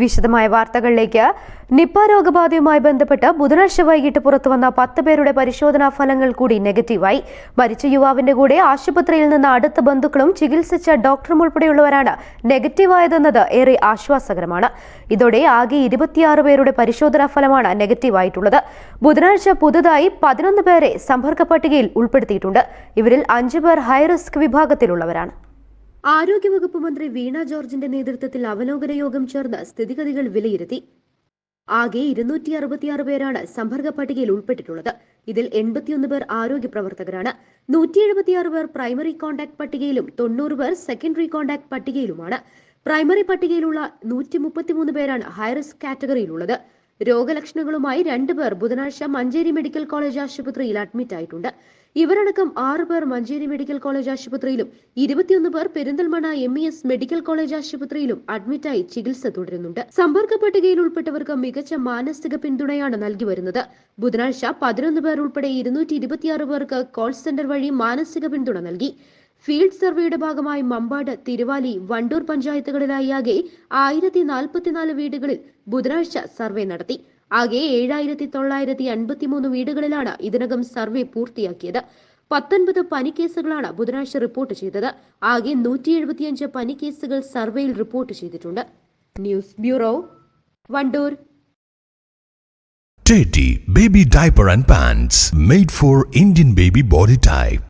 വിശദമായ വാർത്തകളിലേക്ക്. നിപ്പ രോഗബാധയുമായി ബന്ധപ്പെട്ട് ബുധനാഴ്ച വൈകിട്ട് പുറത്തുവന്ന പത്ത് പേരുടെ പരിശോധനാ ഫലങ്ങൾ കൂടി നെഗറ്റീവായി. മരിച്ച യുവാവിന്റെ കൂടെ ആശുപത്രിയിൽ നിന്ന് അടുത്ത ബന്ധുക്കളും ചികിത്സിച്ച ഡോക്ടറും ഉൾപ്പെടെയുള്ളവരാണ് നെഗറ്റീവായതെന്നത് ഏറെ ആശ്വാസകരമാണ്. ഇതോടെ ആകെ ഇരുപത്തിയാറ് പേരുടെ പരിശോധനാ ഫലമാണ് നെഗറ്റീവായിട്ടുള്ളത്. ബുധനാഴ്ച പുതുതായി പതിനൊന്ന് പേരെ സമ്പർക്ക പട്ടികയിൽ ഉൾപ്പെടുത്തിയിട്ടുണ്ട്. ഇവരിൽ അഞ്ചു പേർ ഹൈറിസ്ക് വിഭാഗത്തിലുള്ളവരാണ്. ആരോഗ്യവകുപ്പ് മന്ത്രി വീണ ജോർജിന്റെ നേതൃത്വത്തിൽ അവലോകന യോഗം ചേർന്ന് സ്ഥിതിഗതികൾ വിലയിരുത്തി. ആകെ ഇരുന്നൂറ്റി അറുപത്തിയാറ് പേരാണ് സമ്പർക്ക പട്ടികയിൽ ഉൾപ്പെട്ടിട്ടുള്ളത്. ഇതിൽ എൺപത്തിയൊന്ന് പേർ ആരോഗ്യ പ്രവർത്തകരാണ്. നൂറ്റി എഴുപത്തിയാറ് പേർ പ്രൈമറി കോൺടാക്ട് പട്ടികയിലും തൊണ്ണൂറ് പേർ സെക്കൻഡറി കോൺടാക്ട് പട്ടികയിലുമാണ്. പ്രൈമറി പട്ടികയിലുള്ള നൂറ്റി മുപ്പത്തിമൂന്ന് പേരാണ് ഹൈറിസ്ക് കാറ്റഗറിയിലുള്ളത്. രോഗലക്ഷണങ്ങളുമായി രണ്ടുപേർ ബുധനാഴ്ച മഞ്ചേരി മെഡിക്കൽ കോളേജ് ആശുപത്രിയിൽ അഡ്മിറ്റ് ആയിട്ടുണ്ട്. ഇവരടക്കം ആറ് പേർ മഞ്ചേരി മെഡിക്കൽ കോളേജ് ആശുപത്രിയിലും ഇരുപത്തിയൊന്ന് പേർ Perinthalmanna M E S medical college ആശുപത്രിയിലും അഡ്മിറ്റായി ചികിത്സ തുടരുന്നുണ്ട്. സമ്പർക്ക പട്ടികയിൽ ഉൾപ്പെട്ടവർക്ക് മികച്ച മാനസിക പിന്തുണയാണ് നൽകി വരുന്നത്. ബുധനാഴ്ച പതിനൊന്ന് പേർ ഉൾപ്പെടെ ഇരുന്നൂറ്റി ഇരുപത്തിയാറ് പേർക്ക് കോൾ സെന്റർ വഴി മാനസിക പിന്തുണ നൽകി. ഫീൽഡ് സർവേയുടെ ഭാഗമായി മമ്പാട് തിരുവാലി വണ്ടൂർ പഞ്ചായത്തുകളിലായി ആകെ ആയിരത്തി നാൽപ്പത്തിനാല് വീടുകളിൽ ബുധനാഴ്ച സർവേ നടത്തി. ആകെ ഏഴായിരത്തി തൊള്ളായിരത്തി അൻപത്തിമൂന്ന് വീടുകളിലാണ് ഇതിനകം സർവേ പൂർത്തിയാക്കിയത്. പത്തൊൻപത് പനിക്കേസുകളാണ് ബുധനാഴ്ച റിപ്പോർട്ട് ചെയ്തത്. ആകെ നൂറ്റി എഴുപത്തിയഞ്ച് പനിക്കേസുകൾ സർവേയിൽ റിപ്പോർട്ട് ചെയ്തിട്ടുണ്ട്. News bureau Wandoor. Teddy Baby Diaper and Pants made for Indian baby body type.